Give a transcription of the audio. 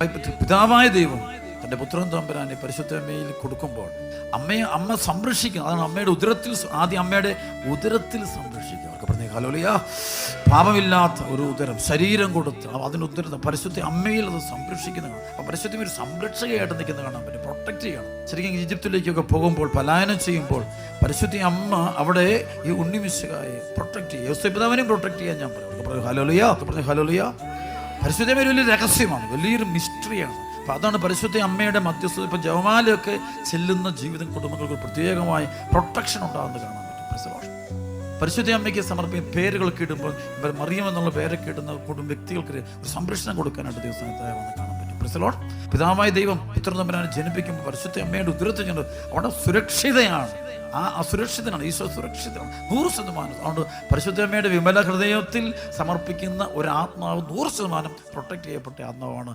പിതാവായ ദൈവം തന്റെ പുത്രൻ തമ്പുരാനെ പരിശുദ്ധമ്മയിൽ കൊടുക്കുമ്പോൾ അമ്മയെ അമ്മ സംരക്ഷിക്കുന്നു അതാണ് അമ്മയുടെ ഉദരത്തിൽ ആദ്യം അമ്മയുടെ ഉദരത്തിൽ സംരക്ഷിക്കുക. അവർക്ക് പറഞ്ഞ ഹലോലിയ പാപമില്ലാത്ത ഒരു ഉദരം ശരീരം കൊടുത്ത് അതിന് ഉദരം പരിശുദ്ധ അമ്മയിൽ അത് സംരക്ഷിക്കുന്നതാണ് അപ്പോൾ പരിശുദ്ധ ഒരു സംരക്ഷകയായിട്ട് നിൽക്കുന്ന കാണാൻ പറ്റും പ്രൊട്ടക്റ്റ് ചെയ്യണം. ശരിക്കും ഈജിപ്തിലേക്കൊക്കെ പോകുമ്പോൾ പലായനം ചെയ്യുമ്പോൾ പരിശുദ്ധ അമ്മ അവിടെ ഈ ഉണ്ണിമിശകായെ പ്രൊട്ടക്ട് ചെയ്യുക പിതാവിനെയും പ്രൊട്ടക്ട് ചെയ്യാൻ ഞാൻ പറഞ്ഞു ഹലോലിയ പറഞ്ഞു ഹലോലിയ പരിശുദ്ധമേ ഒരു വലിയ രഹസ്യമാണ് വലിയൊരു മിസ്റ്ററിയാണ് അപ്പം അതാണ് പരിശുദ്ധ അമ്മയുടെ മധ്യസ്ഥത. ഇപ്പം ജവമാലയൊക്കെ ചെല്ലുന്ന ജീവിതം കുടുംബങ്ങൾക്ക് പ്രത്യേകമായ പ്രൊട്ടക്ഷൻ ഉണ്ടാകുന്നത് കാണാൻ പറ്റും. പ്രസവാഷം പരിശുദ്ധ അമ്മയ്ക്ക് സമർപ്പിക്കുന്ന പേരുകളൊക്കെ ഇടുമ്പോൾ മറിയം എന്നുള്ള പേരൊക്കെ ഇടുന്ന കുടുംബ വ്യക്തികൾക്ക് ഒരു സംരക്ഷണം കൊടുക്കാനായിട്ട് ദിവസം തയ്യാറാണെന്ന് കാണാൻ Praise പിതാവായ ദൈവം പുത്രൻ തമ്പരാനെ ജനിപ്പിക്കുമ്പോൾ പരിശുദ്ധ അമ്മയുടെ ഉദരത്തിൽ ഞങ്ങൾ അവിടെ സുരക്ഷിതയാണ്. ആ അസുരക്ഷിതനാണ്. ഈശോ സുരക്ഷിതനാണ്. നൂറ് ശതമാനം. അതുകൊണ്ട് പരിശുദ്ധമ്മയുടെ വിമല ഹൃദയത്തിൽ സമർപ്പിക്കുന്ന ഒരു ആത്മാവ് നൂറ് ശതമാനം പ്രൊട്ടക്റ്റ് ചെയ്യപ്പെട്ട ആത്മാവാണ്